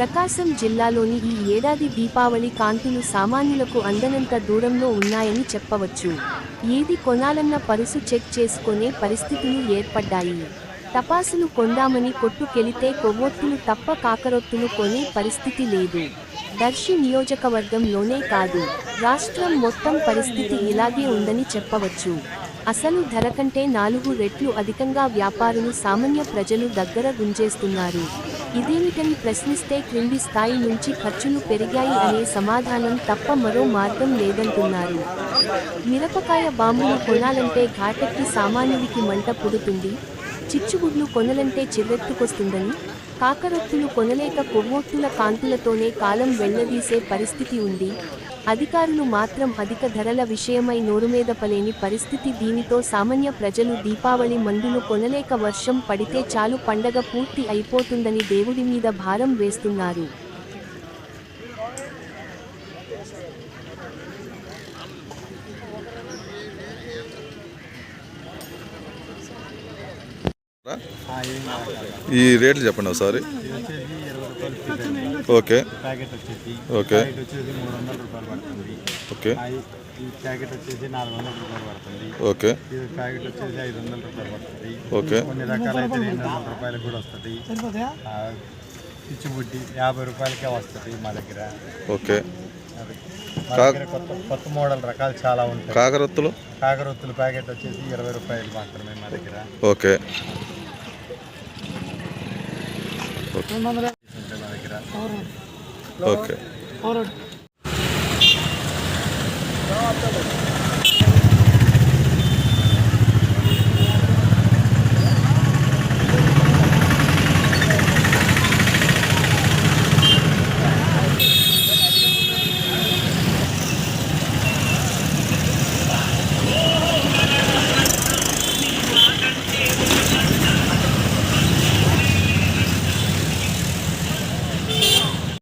ప్రకాశం జిల్లాలోని ఈ ఏడాది దీపావళి కాంతులు సామాన్యులకు అందనంత దూరంలో ఉన్నాయని చెప్పవచ్చు. ఏది కొనాలన్న పరుసు చెక్ చేసుకునే పరిస్థితులు ఏర్పడ్డాయి. తపాసులు కొందామని కొట్టుకెళితే కొవ్వొత్తులు తప్ప కాకరొత్తులు కొనే పరిస్థితి లేదు. దర్శి నియోజకవర్గంలోనే కాదు. రాష్ట్రం మొత్తం పరిస్థితి ఇలాగే ఉందని చెప్పవచ్చు. అసలు ధర కంటే నాలుగు రెట్లు అధికంగా వ్యాపారులు సామాన్య ప్రజలు దగ్గర గుంజేస్తున్నారు. ఇదేమిటని ప్రశ్నిస్తే క్రింది స్థాయి నుంచి ఖర్చులు పెరిగాయి అనే సమాధానం తప్ప మరో మార్గం లేదంటున్నారు. మిరపకాయ బాంబులు కొనాలంటే ఘాటెక్కి సామాన్యుడికి మంట పుడుతుంది. చిచ్చుగుడ్లు కొనలంటే చిర్రెత్తుకొస్తుందని కాకరొత్తులు కొనలేక కొవ్వొత్తుల కాంతులతోనే కాలం వెళ్ళదీసే పరిస్థితి ఉంది. అధికారులు మాత్రం అధిక ధరల విషయమై నోరుమేదపలేని పరిస్థితి దీనితో సామాన్య ప్రజలు దీపావళి మందులు కొనలేక వర్షం పడితే చాలు పండగ పూర్తి అయిపోతుందని దేవుడి మీద భారం వేస్తున్నారు. ఈ రేట్లు చెప్పండి ఒకసారి. రూపాయలు ఓకే ప్యాకెట్ వచ్చేసి ఓకే. ప్యాకెట్ వచ్చేసి మూడు వందల రూపాయలు పడుతుంది. ఓకే. ఈ- ప్యాకెట్ వచ్చేసి నాలుగు వందల రూపాయలు పడుతుంది. ఓకే. ఈ ప్యాకెట్ వచ్చేసి ఐదు వందల రూపాయలు పడుతుంది. ఓకే. కొన్ని రకాలైతే రెండు వందల రూపాయలకు కూడా వస్తుంది. ఆ, పిచ్చిబుడ్డి యాభై రూపాయలకే వస్తుంది మా దగ్గర. ఓకే. కొత్త మోడల్ రకాలు చాలా ఉంటాయి. కాకరొత్తులు? కాకరొత్తుల ప్యాకెట్ వచ్చేసి ఇరవై రూపాయలు మాత్రమే మా దగ్గర. ఓకే. ఉంటాయి మా దగ్గర ఓకే